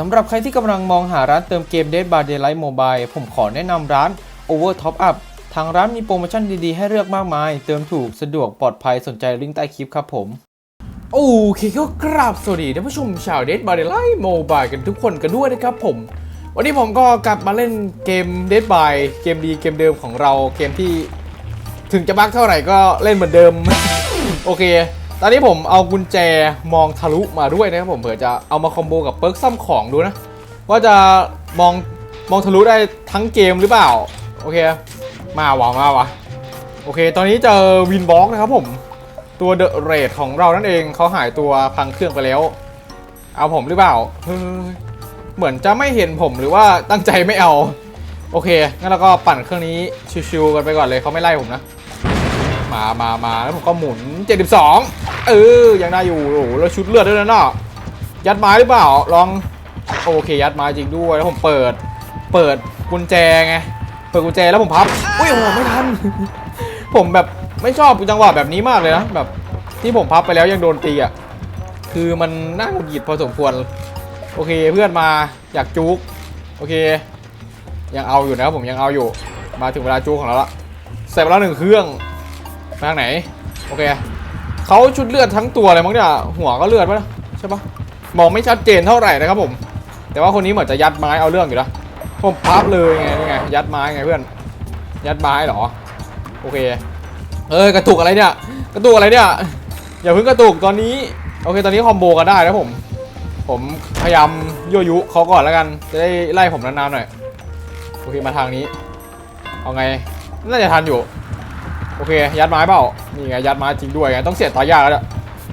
สำหรับใครที่กำลังมองหาร้านเติมเกม Dead by Daylight Mobile ผมขอแนะนำร้าน Over Top Up ทางร้านมีโปรโมชั่นดีๆ ให้เลือกมากมาย เติมถูกสะดวกปลอดภัยสนใจลิงก์ใต้คลิปครับผม โอเคก็กราบสวัสดีท่านผู้ชมชาว Dead by Daylight Mobile กันทุกคนกันด้วยนะครับผม วันนี้ผมก็กลับมาเล่นเกม Dead by เกมดีเกมเดิมของเราเกมที่ ถึงจะบักเท่าไหร่ก็เล่นเหมือนเดิม โอเค ตอนนี้ผมเอากุญแจมองทะลุมาด้วยนะครับผมเผื่อจะเอามาคอมโบกับเปิร์กซ่อมของดูนะ ว่าจะมองมองทะลุได้ทั้งเกมหรือเปล่า โอเค มาวะมาวะโอเค ตอนนี้เจอวินบ็อกนะครับผม ตัวเดอะเรดของเรานั่นเองเขาหายตัวพังเครื่องไปแล้ว เอาผมหรือเปล่าเฮ้ยเหมือนจะไม่เห็นผมหรือว่าตั้งใจไม่เอา โอเคงั้นเราก็ปั่นเครื่องนี้ชิวๆกันไปก่อนเลยเขาไม่ไล่ผมนะ มามามาแล้วผมก็หมุน 72 เออ ยังได้อยู่โอ้โหแล้วชุดเลือดด้วยนะเนาะยัดไม้หรือเปล่า ลอง โอเค ยัดไม้จริงด้วย แล้วผมเปิด เปิดกุญแจไง เปิดกุญแจแล้วผมพับ อุ้ยโอ้ไม่ทัน ผมแบบไม่ชอบจังหวะแบบนี้มากเลยนะ แบบที่ผมพับไปแล้วยังโดนตีอะ คือมันน่าหงุดหงิดพอสมควร โอเค เพื่อนมาอยากจุก โอเค ยังเอาอยู่นะครับผมยังเอาอยู่ มาถึงเวลาจุกของเราละใส่ไปแล้วหนึ่งเครื่อง ไปทางไหน โอเคเขาชุดเลือดทั้งตัวเลยมั้งเนี่ย หัวก็เลือดปะใช่ปะมองไม่ชัดเจนเท่าไหร่นะครับผม แต่ว่าคนนี้เหมือนจะยัดไม้เอาเรื่องอยู่นะผมพับเลยไงนี่ไงยัดไม้ไงเพื่อน ยัดไม้เหรอ โอเค เอ้ยกระตุกอะไรเนี่ย กระตุกอะไรเนี่ย อย่าเพิ่งกระตุกตอนนี้ โอเค ตอนนี้คอมโบกันได้นะผม ผมพยายามยั่วยุเขาก่อนแล้วกัน จะได้ไล่ผมนานๆหน่อย โอเค มาทางนี้ เอาไง น่าจะทันอยู่ โอเค ยัดไม้เปล่า นี่ไงยัดไม้จริงด้วยไงต้องเสียตายากแล้วเนี่ย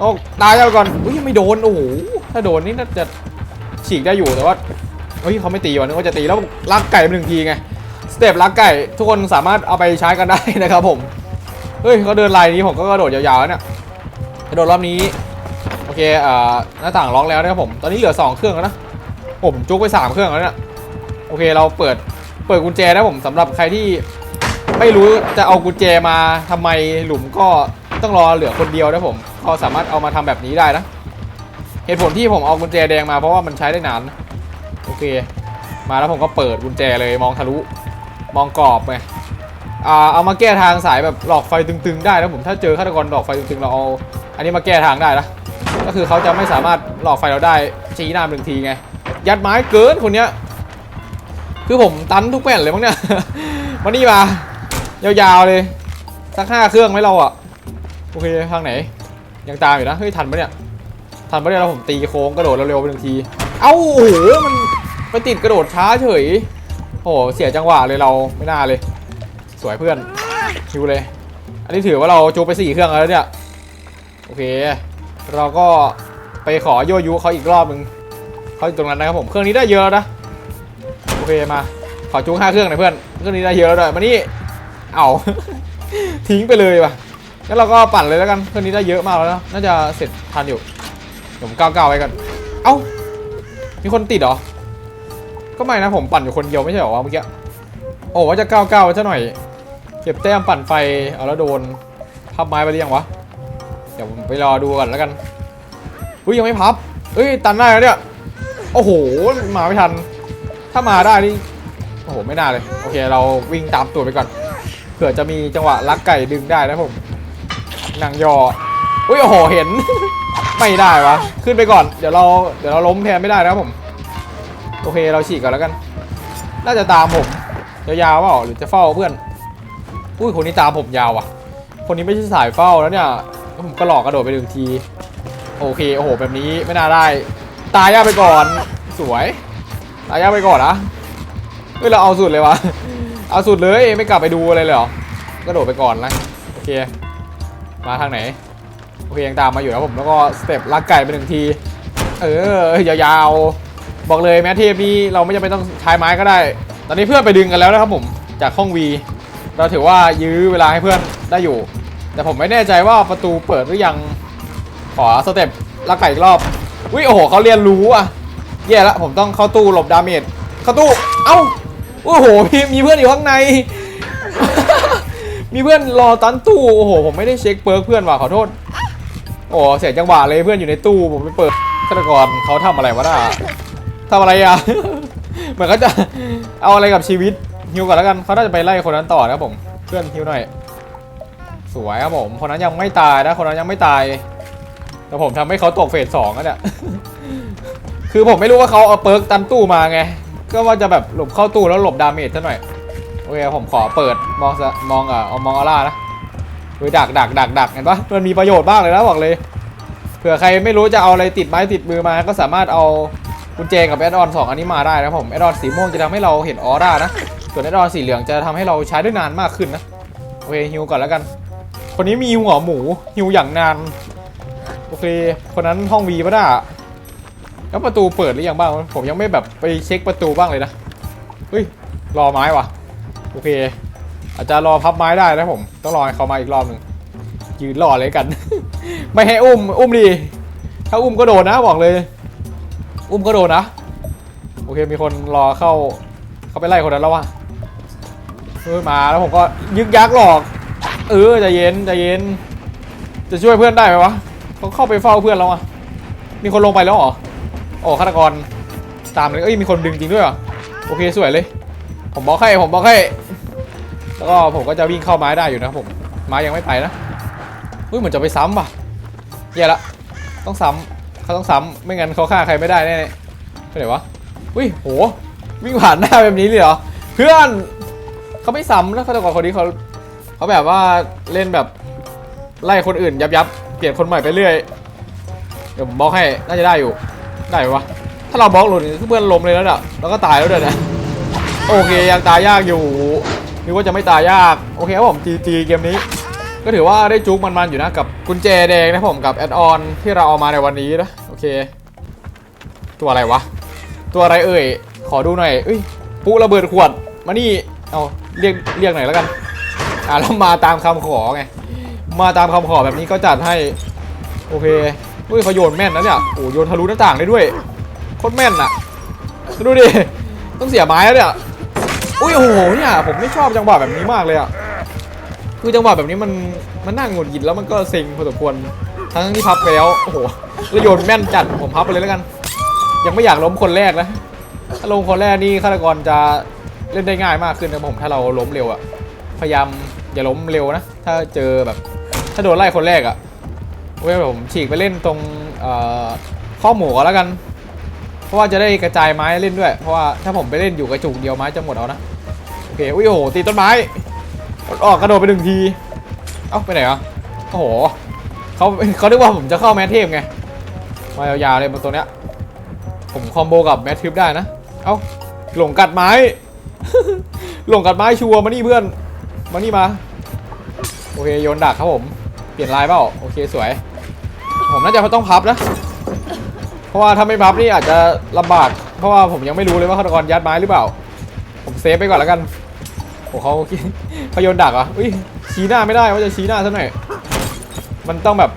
ต้องตายยากก่อนอุ้ยไม่โดนโอ้โหถ้าโดนนี่น่าจะฉีกได้อยู่แต่ว่าเฮ้ยเขาไม่ตีว่ะนึกว่าจะตีแล้วลักไก่ไปหนึ่งทีไงสเต็ปลักไก่ ทุกคนสามารถเอาไปใช้กันได้นะครับผมเฮ้ยเขาเดินลายนี้ผมก็กระโดดยาวๆเนี่ยกระโดดรอบนี้โอเคเอ่อหน้าต่างล็อกแล้วนะครับผมตอนนี้เหลือ 2 เครื่องแล้วนะผมจุกไป 3 เครื่องแล้วเนี่ยโอเคเราเปิดเปิดกุญแจนะผมสำหรับใครที่ ไม่รู้จะเอากุญแจมาทำไมหลุมก็ต้องรอเหลือคนเดียวนะผม ก็สามารถเอามาทำแบบนี้ได้นะ เหตุผลที่ผมเอากุญแจแดงมาเพราะว่ามันใช้ได้นานโอเค มาแล้วผมก็เปิดกุญแจเลยมองทะลุ มองกรอบไงอ่าเอามาแก้ทางสายแบบหลอกไฟตึงๆได้นะผมถ้าเจอฆาตกรหลอกไฟตึงๆเราเอาอันนี้มาแก้ทางได้นะก็คือเขาจะไม่สามารถหลอกไฟเราได้ชี้หน้าหนึ่งทีไง ยัดไม้เกินคนเนี้ยคือผมตันทุกแผ่นเลยมั้งเนี่ยมานี่มา ยาวๆเลยสักห้าเครื่องไหมเราอะโอเคทางไหน ยังตามอยู่นะเฮ้ยทันปะเนี่ยทันปะเนี่ยเราผมตีโค้งกระโดดเร็วๆไปหนึ่งที เอ้าโอ้โหมันไปติดกระโดดช้าเฉยโอ้โหเสียจังหวะเลยเราไม่น่าเลย สวยเพื่อนชิวเลย อันนี้ถือว่าเราจูไปสี่เครื่องแล้วเนี่ยโอเค เราก็ไปขอโยยุเขาอีกรอบหนึ่งเขาอยู่ตรงนั้นนะครับผมเครื่องนี้ได้เยอะแล้วนะโอเคมาขอจูห้าเครื่องหน่อยเพื่อนเครื่องนี้ได้เยอะแล้วด้วยมานี่ เอา ทิ้งไปเลยว่ะงั้นเราก็ปั่นเลยแล้วกันเครื่องนี้ได้เยอะมากแล้วนะน่าจะเสร็จทันอยู่ผมก้าวก้าวไว้กันเอ้ามีคนติดเหรอ ก็ไม่นะผมปั่นอยู่คนเดียวไม่ใช่เหรอวะเมื่อกี้โอ้ว่าจะก้าวก้าวไว้ซะหน่อย เก็บแต้มปั่นไฟเอาแล้วโดนพับไม้ไปหรือยังวะเดี๋ยวผมไปรอดูก่อนแล้วกันอุ้ยยังไม่พับเอ้ยตันได้แล้วเนี่ยโอ้โหมาไม่ทัน ถ้ามาได้นี่โอ้โหไม่น่าเลย โอเค เราวิ่งตามตัวไปก่อน ผื่อจะมีจังหวะลักไก่ดึงได้นะผมนางยออุ้ยโอ้โหเห็น ไม่ได้วะขึ้นไปก่อนเดี๋ยวเราเดี๋ยวเราล้มแทนไม่ได้นะผม โอเคเราฉีกก่อนแล้วกัน น่าจะตามผมยาวๆเปล่าหรือจะเฝ้าเพื่อนอุ้ยคนนี้ตามผมยาวว่ะ คนนี้ไม่ใช่สายเฝ้าแล้วเนี่ยผมก็หลอกกระโดดไปหนึ่งที โอเคโอ้โหแบบนี้ไม่น่าได้ ตายยากไปก่อนสวย ตายยากไปก่อนนะเฮ้ยเราเอาสุดเลยวะ เอาสุดเลยไม่กลับไปดูอะไรเลยเหรอก็โดดไปก่อนนะโอเค มาทางไหน โอเคยังตามมาอยู่นะผมแล้วก็สเต็ปลักไก่ไปหนึ่งที เออยาวๆ บอกเลยแม้เทพนี้เราไม่จำเป็นต้องใช้ไม้ก็ได้ ตอนนี้เพื่อนไปดึงกันแล้วนะครับผมจากห้องวีเราถือว่ายื้อเวลาให้เพื่อนได้อยู่ แต่ผมไม่แน่ใจว่าประตูเปิดหรือยังขอสเต็ปลักไก่อีกรอบวิโอ้โหเขาเรียนรู้อะแย่ละผมต้องเข้าตู้หลบดาเมจเข้าตู้เอ้า โอ้โหมีมีเพื่อนอยู่ข้างใน มีเพื่อนรอตันตู้โอ้โหผมไม่ได้เช็คเปิร์กเพื่อนว่ะขอโทษโอ้เสียจังหวะเลยเพื่อนอยู่ในตู้ผมไปเปิดฆาตกรเขาทำอะไรวะน่ะทำอะไรอะเหมือนเขาจะเอาอะไรกับชีวิตฮิวก่อนแล้วกันเขาน่าจะไปไล่คนนั้นต่อนะผมเพื่อนฮิวหน่อย สวยครับผมคนนั้นยังไม่ตายนะคนนั้นยังไม่ตายแต่ผมทำให้เขาตกเฟสสองแล้วเนี่ยคือผมไม่รู้ว่าเขาเอาเปิร์กตันตู้มาไง ก็ว่าจะแบบหลบเข้าตู้แล้วหลบดาเมจซะหน่อย โอเคผมขอเปิดมองมองอะเอามองออร่านะเฮ้ยดักดักดักดักเห็นปะมันมีประโยชน์มากเลยนะบอกเลยเผื่อใครไม่รู้จะเอาอะไรติดไม้ติดมือมา ก็สามารถเอากุญแจกับแอดออนสองอันนี้มาได้นะผมแอดออนสีม่วงจะทำให้เราเห็นออร่านะส่วนแอดออนสีเหลืองจะทำให้เราใช้ได้นานมากขึ้นนะโอเคฮิวก่อนแล้วกัน คนนี้มีหัวหมูฮิวอย่างนานโอเคคนนั้นห้องวีปะน่ะ แล้วประตูเปิดหรือยังบ้าง ผมยังไม่แบบไปเช็คประตูบ้างเลยนะเฮ้ยรอไม้ว่ะ โอเค อาจจะรอพับไม้ได้นะผม ต้องรอให้เขามาอีกรอบหนึ่งยืนรอเลยกัน ไม่ให้อุ้ม อุ้มดี ถ้าอุ้มก็โดนนะบอกเลย อุ้มก็โดนนะ โอเคมีคนรอเข้า เข้าไปไล่คนนั้นแล้วว่ะเออมาแล้วผมก็ยึกยักหลอก เออใจเย็นใจเย็น จะช่วยเพื่อนได้ไหมวะเขาเข้าไปเฝ้าเพื่อนแล้วอะมีคนลงไปแล้วเหรอ โอ้ฆาตกรตามเลยเอ้ยมีคนดึงจริงด้วยเหรอโอเคสวยเลย ผมบล็อกให้ผมบล็อกให้แล้วก็ผมก็จะวิ่งเข้าไม้ได้อยู่นะผมไม้ยังไม่ไปนะเฮ้ยเหมือนจะไปซ้ำป่ะแย่ละต้องซ้ำเขาต้องซ้ำไม่งั้นเขาฆ่าใครไม่ได้แน่ๆไปไหนวะอุ้ยโหวิ่งผ่านหน้าแบบนี้เลยเหรอเพื่อนเขาไม่ซ้ำแล้วฆาตกรคนนี้เขาเขาแบบว่าเล่นแบบไล่คนอื่นยับยับเปลี่ยนคนใหม่ไปเรื่อยเดี๋ยวผมบล็อกให้น่าจะได้อยู่ ได้ไหมวะ ถ้าเราบล็อกหลุดคือเพื่อนล้มเลยแล้วเน่ะแล้วก็ตายแล้วเด้อนะโอเคยังตายยากอยู่นึกว่าจะไม่ตายยาก โอเคครับผมจีจีเกมนี้ ก็ถือว่าได้จุกมันๆอยู่นะกับกุญแจแดงนะผมกับแอดออนที่เราเอามาในวันนี้นะโอเค ตัวอะไรวะ ตัวอะไรเอ่ย ขอดูหน่อยเอ้ยปุ๊ระเบิดขวดมานี่เอาเรียกเรียกหน่อยแล้วกันอ่าแล้วมาตามคำขอไงมาตามคำขอแบบนี้ก็จัดให้ โอเค อุ้ยเขาโยนแม่นนะเนี่ยโอ้โยนทะลุหน้าต่างได้ด้วยโคตรแม่นอะดูดิต้องเสียไม้แล้วเนี่ยอุ้ยโอ้โหเนี่ยผมไม่ชอบจังหวะแบบนี้มากเลยอะคือจังหวะแบบนี้มันมันน่าหงุดหงิดแล้วมันก็เซ็งพอสมควรทั้งที่พับไปแล้วโอ้โหแล้วโยนแม่นจัดผมพับไปเลยแล้วกัน ยังไม่อยากล้มคนแรกนะถ้าล้มคนแรกนี่ฆาตกรจะเล่นได้ง่ายมากขึ้นนะผมถ้าเราล้มเร็วอะพยายามอย่าล้มเร็วนะ ถ้าเจอแบบ ถ้าโดนไล่คนแรกอะ โอเคผมฉีกไปเล่นตรงข้อหมูก็แล้วกัน เพราะว่าจะได้กระจายไม้เล่นด้วย เพราะว่าถ้าผมไปเล่นอยู่กระจุกเดียวไม้จะหมดเอานะ โอเคอุ้ยโอ้โหตีต้นไม้ออกกระโดดไปหนึ่งที เอ้าไปไหนอะโอ้โหเขาเขาเรียกว่าผมจะเข้าแมทเทพไงมายาวๆเลยบนตัวเนี้ย ผมคอมโบกับแมทเทพได้นะ เอ้าหลงกัดไม้ หลงกัดไม้ชัวร์มานี่เพื่อน มานี่มา โอเคโยนดักครับผม เปลี่ยนลายเปล่า โอเคสวย ผมน่าจะต้องพับนะ เพราะว่าถ้าไม่พับนี่อาจจะลำบาก เพราะว่าผมยังไม่รู้เลยว่าฆาตกรยัดไม้หรือเปล่า ผมเซฟไปก่อนแล้วกันโอ้เขาเขาโยนดักอะอุ้ยชี้หน้าไม่ได้ว่าจะชี้หน้าซะหน่อย มันต้องแบบ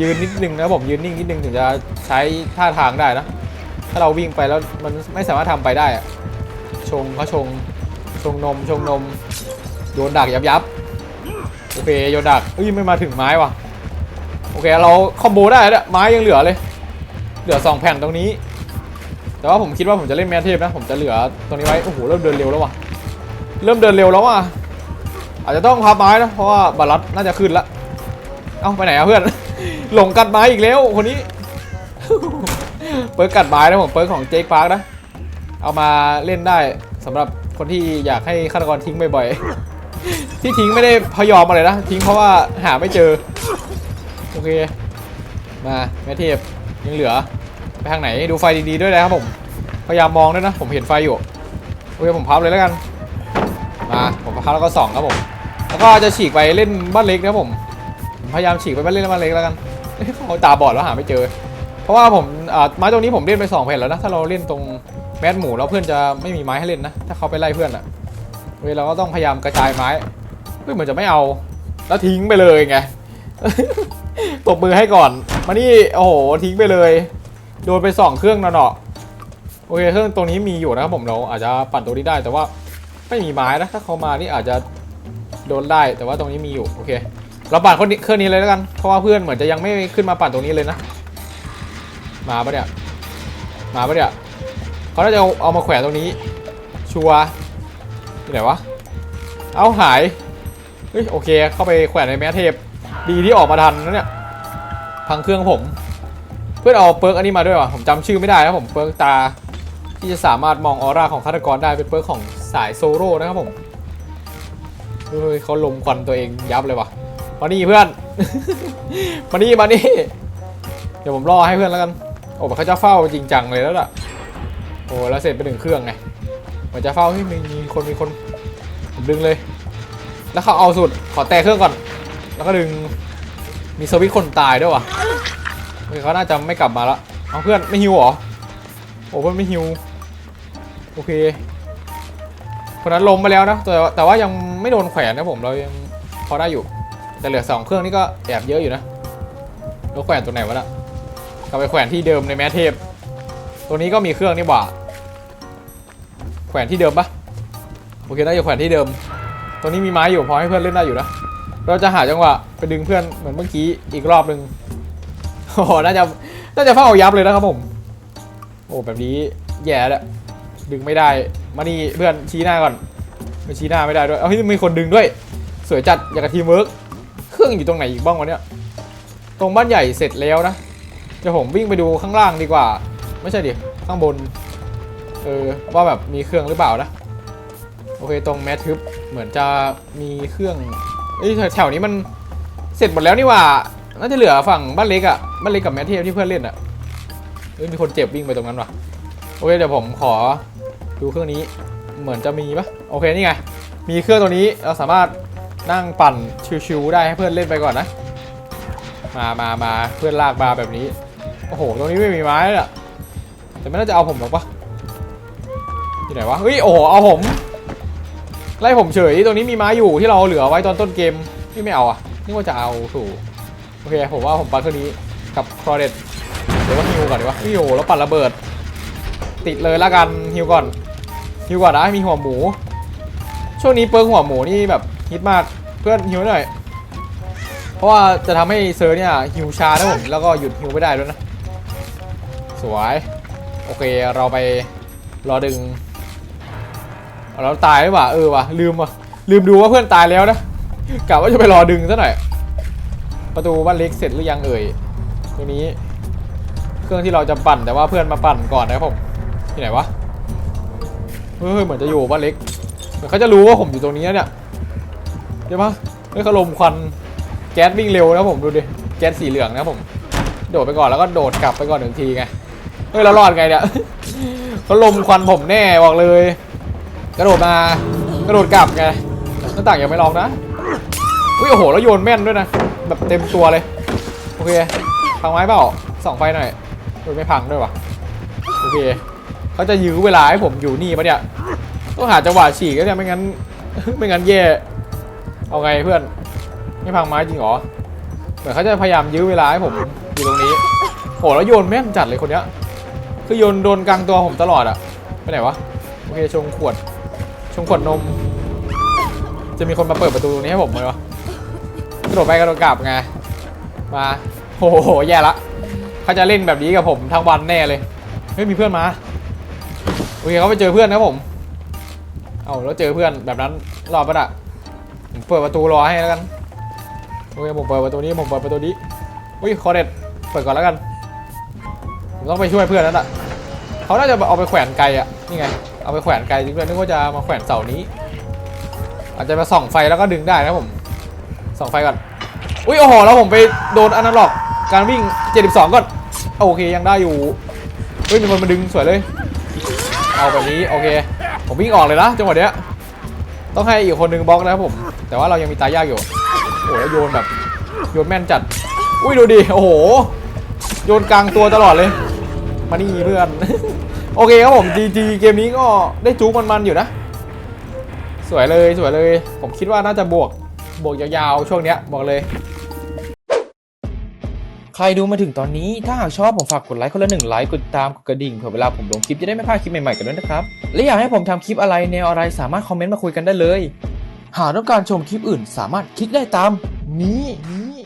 ยืนนิดนึงนะผมยืนนิ่งนิดนึงถึงจะใช้ท่าทางได้นะ ถ้าเราวิ่งไปแล้วมันไม่สามารถทำไปได้อะชงเขาชงชงนมชงนมโยนดักยับยับโอเคโยนดักอุ้ยไม่มาถึงไม้ว่ะ เคเราคอมโบได้แล้วเนี่ยไม้ยังเหลือเลย เหลือสองแผ่นตรงนี้ แต่ว่าผมคิดว่าผมจะเล่นแมทเทพนะ ผมจะเหลือตรงนี้ไว้ โอ้โห เริ่มเดินเร็วแล้วว่ะ เริ่มเดินเร็วแล้วว่ะ อาจจะต้องพับไม้นะ เพราะว่าบาลัสน่าจะขึ้นละ เอ้าไปไหนอะเพื่อน หลงกัดไม้อีกแล้วคนนี้ เปิร์กกัดไม้นะผม เปิร์กของเจคพาร์คนะ เอามาเล่นได้สำหรับคนที่อยากให้ฆาตกรทิ้งบ่อยๆ ที่ทิ้งไม่ได้พยอมอะไรนะ ทิ้งเพราะว่าหาไม่เจอ เค มาแม่เทพยังเหลือ ไปทางไหนดูไฟดีๆด้วยนะครับผม พยายามมองด้วยนะ ผมเห็นไฟอยู่โอเคผมพับเลยแล้วกัน มาผมพับแล้วก็ส่องครับผม แล้วก็จะฉีกไปเล่นบ้านเล็กนะครับผมพยายามฉีกไปบ้านเล่นบ้านเล็กแล้วกันเขาตาบอดแล้วหาไม่เจอ เพราะว่าผมไม้ตรงนี้ผมเล่นไปสองแผ่นแล้วนะถ้าเราเล่นตรงแมสหมูแล้วเพื่อนจะไม่มีไม้ให้เล่นนะ ถ้าเขาไปไล่เพื่อนอะเว้ยเราก็ต้องพยายามกระจายไม้เฮ้ยเหมือนจะไม่เอา แล้วทิ้งไปเลยไง บมือให้ก่อน มานี่โอ้โหทิ้งไปเลย โดนไปสองเครื่องนะเนาะโอเคเครื่องตรงนี้มีอยู่นะครับผมเราอาจจะปั่นตัวนี้ได้แต่ว่าไม่มีไม้นะถ้าเขามานี่อาจจะโดนได้แต่ว่าตรงนี้มีอยู่โอเค เราปั่นคนเครื่องนี้เลยแล้วกันเพราะว่าเพื่อนเหมือนจะยังไม่ขึ้นมาปั่นตรงนี้เลยนะ มาปะเนี่ยมาปะเนี่ยเขาน่าจะเอาเอามาแขวนตรงนี้ ชัวร์ที่ไหนวะเอาหายเฮ้ยโอเค เข้าไปแขวนในแมสเทปดีที่ออกมาทันนะเนี่ย พังเครื่องผม เพื่อนเอาเปิร์กอันนี้มาด้วยวะผมจำชื่อไม่ได้นะผมเปิร์กตา ที่จะสามารถมองออร่าของฆาตกรได้เป็นเปิร์กของสายโซโล่นะครับผมเฮ้ยเขาลมควันตัวเองยับเลยวะมานี่เพื่อน มานี่มานี่เดี๋ยวผมรอให้เพื่อนแล้วกันโอ้เขาจะเฝ้าจริงจังเลยแล้วล่ะโอ้แล้วเสร็จไปหนึ่งเครื่องไงมันจะเฝ้าให้ยมีมีคนมีคนผมดึงเลย แล้วเขาเอาสุดขอแตะเครื่องก่อน แล้วก็ดึง มีสวิตคนตายด้วยวะเฮ้ยเขาน่าจะไม่กลับมาละเอาเพื่อนไม่ฮิวเหรอ โอ้เพื่อนไม่ฮิว โอเค คนนั้นล้มไปแล้วนะ แต่แต่ว่ายังไม่โดนแขวนนะผม เรายังพอได้อยู่ แต่เหลือสองเครื่องนี่ก็แอบเยอะอยู่นะแล้วแขวนตัวไหนวะน่ะกลับไปแขวนที่เดิมในแมทเทปตัวนี้ก็มีเครื่องนี่หว่า แขวนที่เดิมปะโอเคน่าจะแขวนที่เดิม ตัวนี้มีไม้อยู่พอให้เพื่อนเล่นได้อยู่นะ เราจะหาจังหวะไปดึงเพื่อนเหมือนเมื่อกี้อีกรอบหนึ่งโอ้โหน่าจะน่าจะเฝ้ายับเลยนะครับผม โอ้แบบนี้แย่แล้วดึงไม่ได้ มานี่เพื่อนชี้หน้าก่อนไม่ชี้หน้าไม่ได้ด้วย เอาที่มีคนดึงด้วย สวยจัดอย่างกับทีมเวิร์กเครื่องอยู่ตรงไหนอีกบ้างวะเนี่ย ตรงบ้านใหญ่เสร็จแล้วนะเดี๋ยวผมวิ่งไปดูข้างล่างดีกว่า ไม่ใช่ดิ ข้างบน เออ ว่าแบบมีเครื่องหรือเปล่านะ โอเค ตรงแมททึบเหมือนจะมีเครื่อง เอ้ยแถวนี้มันเสร็จหมดแล้วนี่ว่า น่าจะเหลือฝั่งบ้านเล็กอะบ้านเล็กกับแมทเทพที่เพื่อนเล่นอะเอ้ยมีคนเจ็บวิ่งไปตรงนั้นว่ะ โอเคเดี๋ยวผมขอดูเครื่องนี้ เหมือนจะมีปะโอเคนี่ไง มีเครื่องตัวนี้เราสามารถนั่งปั่นชิวๆได้ให้เพื่อนเล่นไปก่อนนะ มามามาเพื่อนลากมาแบบนี้ โอ้โห ตรงนี้ไม่มีไม้เลยอะแต่ไม่น่าจะเอาผมหรอกปะที่ไหนวะ เฮ้ย โอ้โห เอาผม ไล่ผมเฉยตรงนี้มีไม้อยู่ที่เราเหลือไว้ตอนต้นเกมนี่ไม่เอาอะนี่ว่าจะเอาถูกโอเคผมว่าผมปันเครื่องนี้กับครอเดตเดี๋ยวว่าฮิวก่อนดีวะฮิวแล้วปัดระเบิด ติดเลยละกันฮิวก่อนฮิวก่อนนะมีหัวหมู ช่วงนี้เปิร์กหัวหมูนี่แบบฮิตมากเพื่อนฮิวหน่อยเพราะว่าจะทำให้เซอร์เนี่ยฮิวช้านะผมแล้วก็หยุดฮิวไม่ได้ด้วยนะสวยโอเคเราไปรอดึง เราตายหรือเปล่าเออว่ะลืมว่ะลืมดูว่าเพื่อนตายแล้วนะกะว่าจะไปรอดึงซะหน่อยประตูบ้านเล็กเสร็จหรือยังเอ่ยตัวนี้ เครื่องที่เราจะปั่นแต่ว่าเพื่อนมาปั่นก่อนนะครับผมที่ไหนวะเฮ้ยเหมือนจะอยู่บ้านเล็กเหมือนเขาจะรู้ว่าผมอยู่ตรงนี้เนี่ยใช่ปะเฮ้ยเขาลมควันแก๊สวิ่งเร็วนะผมดูดิแก๊สสีเหลืองนะผม โดดไปก่อนแล้วก็โดดกลับไปก่อนหนึ่งทีไงเฮ้ยเรารอดไงเนี่ยเขาลมควันผมแน่บอกเลย กระโดดมากระโดดกลับไงหน้าต่างยังไม่ลองนะอุ้ยโอ้โหแล้วโยนแม่นด้วยนะแบบเต็มตัวเลยโอเคพังไม้เปล่าส่องไฟหน่อยโดยไม่พังด้วยวะโอเคเขาจะยื้อเวลาให้ผมอยู่นี่ปะเนี่ยต้องหาจังหวะฉีกแล้วเนี่ยไม่งั้นไม่งั้นแย่เอาไงเพื่อนไม่พังไม้จริงหรอเหมือนเขาจะพยายามยื้อเวลาให้ผมอยู่ตรงนี้โหแล้วโยนแม่นจัดเลยคนเนี้ยคือโยนโดนกลางตัวผมตลอดอะไปไหนวะโอเคชงขวด ชงขวดนม จะมีคนมาเปิดประตูตรงนี้ให้ผมไหมวะกระโดดไปกระโดดกลับไง มาโอ้โหแย่ละเขาจะเล่นแบบนี้กับผมทั้งวันแน่เลยไม่มีเพื่อนมาโอเคเขาไปเจอเพื่อนนะผมเอาแล้วเจอเพื่อนแบบนั้นรอบปะน่ะผมเปิดประตูรอให้แล้วกันโอเคผมเปิดประตูนี้ผมเปิดประตูนี้อุ้ยคอเด็ดเปิดก่อนแล้วกันผมต้องไปช่วยเพื่อนนั่นแหละเขาน่าจะเอาไปแขวนไกลอะนี่ไง เอาไปแขวนไกลจริงด้วยนึกว่าจะมาแขวนเสานี้ อาจจะมาส่องไฟแล้วก็ดึงได้นะผม ส่องไฟก่อน อุ้ยโอ้โหแล้วผมไปโดนอนาล็อก การวิ่ง 72 ก่อน โอเคยังได้อยู่เฮ้ยมีคนมาดึงสวยเลย เอาแบบนี้โอเค ผมวิ่งออกเลยนะจังหวะเนี้ย ต้องให้อีกคนนึงบล็อกนะครับผม แต่ว่าเรายังมีตายากอยู่ โอ้โหแล้วโยนแบบโยนแม่นจัด อุ้ยดูดิโอ้โห โยนกลางตัวตลอดเลย มานี่เพื่อน โอเคครับผม GG เกมนี้ก็ได้จู๊มันๆอยู่นะ สวยเลยสวยเลย ผมคิดว่าน่าจะบวกบวกยาวๆ ช่วงเนี้ยบอกเลย ใครดูมาถึงตอนนี้ถ้าหากชอบผมฝากกดไลค์คนละหนึ่งไลค์กดติดตามกดกระดิ่งเผื่อเวลาผมลงคลิปจะได้ไม่พลาดคลิปใหม่ๆกันด้วยนะครับ และอยากให้ผมทำคลิปอะไรแนวอะไรสามารถคอมเมนต์มาคุยกันได้เลย หากต้องการชมคลิปอื่นสามารถคลิกได้ตามนี้นี้